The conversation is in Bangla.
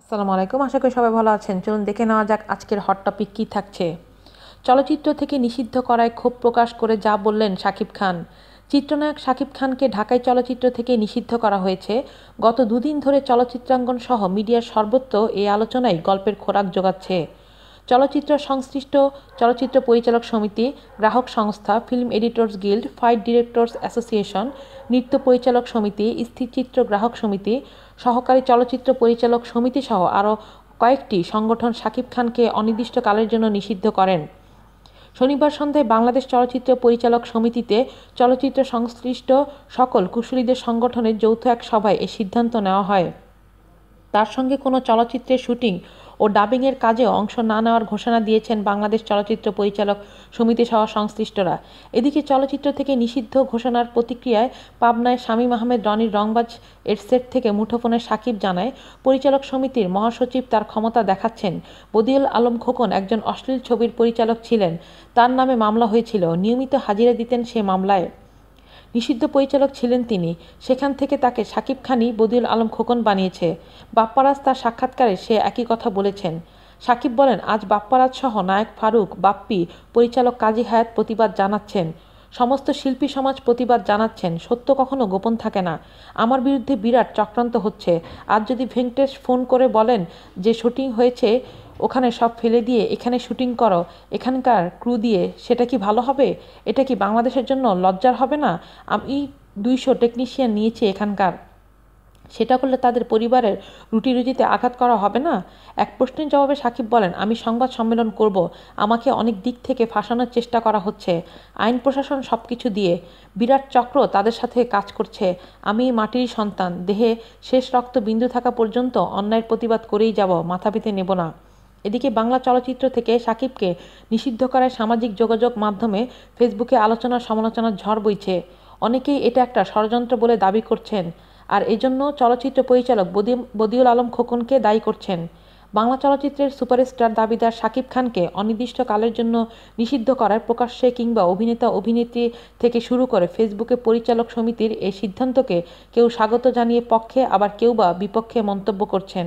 আসসালামু আলাইকুম। আশা করি সবাই ভালো আছেন। চলুন দেখে নেওয়া যাক আজকের হট টপিক কী থাকছে। চলচ্চিত্র থেকে নিষিদ্ধ করায় ক্ষোভ প্রকাশ করে যা বললেন শাকিব খান। চিত্রনায়ক শাকিব খানকে ঢাকায় চলচ্চিত্র থেকে নিষিদ্ধ করা হয়েছে। গত দুদিন ধরে চলচ্চিত্রাঙ্গন সহ মিডিয়ার সর্বত্র এই আলোচনায় গল্পের খোরাক যোগাচ্ছে। চলচ্চিত্র সংশ্লিষ্ট চলচ্চিত্র পরিচালক সমিতি, গ্রাহক সংস্থা, film editors guild, fight directors association, নৃত্য পরিচালক সমিতি স্থিরচিত্র গ্রাহক সমিতি, সহকারী চলচ্চিত্র পরিচালক সমিতি সহ আরও কয়েকটি সংগঠন শাকিব খানকে অনির্দিষ্টকালের জন্য নিষিদ্ধ করেন। শনিবার সন্ধ্যায় বাংলাদেশ চলচ্চিত্র পরিচালক সমিতিতে চলচ্চিত্র সংশ্লিষ্ট সকল কুশলীদের সংগঠনের যৌথ এক সভায় এ সিদ্ধান্ত নেওয়া হয়। তার সঙ্গে কোনো চলচ্চিত্রের শুটিং ও ডাবিংয়ের কাজেও অংশ না নেওয়ার ঘোষণা দিয়েছেন বাংলাদেশ চলচ্চিত্র পরিচালক সমিতি সহ সংশ্লিষ্টরা। এদিকে চলচ্চিত্র থেকে নিষিদ্ধ ঘোষণার প্রতিক্রিয়ায় পাবনায় শামীম আহমেদ রনির রংবাজ এর সেট থেকে মুঠোফোনে সাকিব জানায়, পরিচালক সমিতির মহাসচিব তার ক্ষমতা দেখাচ্ছেন। বদিউল আলম খোকন একজন অশ্লীল ছবির পরিচালক ছিলেন। তার নামে মামলা হয়েছিল। নিয়মিত হাজিরা দিতেন সে মামলায়। নিষিদ্ধ পরিচালক ছিলেন তিনি। সেখান থেকে তাকে সাকিব খানই বদিউল আলম খোকন বানিয়েছে। বাপ্পারাজ তার সাক্ষাৎকারে সে একই কথা বলেছেন। সাকিব বলেন, আজ বাপ্পারাজ সহ নায়ক ফারুক, বাপ্পি, পরিচালক কাজী হায়াত প্রতিবাদ জানাচ্ছেন। সমস্ত শিল্পী সমাজ প্রতিবাদ জানাচ্ছেন। সত্য কখনো গোপন থাকে না। আমার বিরুদ্ধে বিরাট চক্রান্ত হচ্ছে। আজ যদি ভেঙ্কটেশ ফোন করে বলেন যে শুটিং হয়েছে ওখানে সব ফেলে দিয়ে, এখানে শুটিং করো, এখানকার ক্রু দিয়ে, সেটা কি ভালো হবে? এটা কি বাংলাদেশের জন্য লজ্জার হবে না? আমি দুইশো টেকনিশিয়ান নিয়েছি এখানকার। সেটা করলে তাদের পরিবারের রুটি রুজিতে আঘাত করা হবে না? এক প্রশ্নের জবাবে সাকিব বলেন, আমি সংবাদ সম্মেলন করব। আমাকে অনেক দিক থেকে ফাঁসানোর চেষ্টা করা হচ্ছে। আইন, প্রশাসন সব কিছু দিয়ে। বিরাট চক্র তাদের সাথে কাজ করছে। আমি মাটির সন্তান। দেহে শেষ রক্ত বিন্দু থাকা পর্যন্ত অন্যায়ের প্রতিবাদ করেই যাব। মাথা পেতে নেব না। এদিকে বাংলা চলচ্চিত্র থেকে সাকিবকে নিষিদ্ধ করায় সামাজিক যোগাযোগ মাধ্যমে ফেসবুকে আলোচনা সমালোচনার ঝড় বইছে। অনেকেই এটা একটা ষড়যন্ত্র বলে দাবি করছেন। আর এজন্য চলচ্চিত্র পরিচালক বদিউল আলম খোকনকে দায়ী করছেন। বাংলা চলচ্চিত্রের সুপারস্টার দাবিদার শাকিব খানকে অনির্দিষ্টকালের জন্য নিষিদ্ধ করার প্রকাশ্যে কিংবা অভিনেতা, অভিনেত্রী থেকে শুরু করে ফেসবুকে পরিচালক সমিতির এই সিদ্ধান্তকে কেউ স্বাগত জানিয়ে পক্ষে আবার কেউ বা বিপক্ষে মন্তব্য করছেন।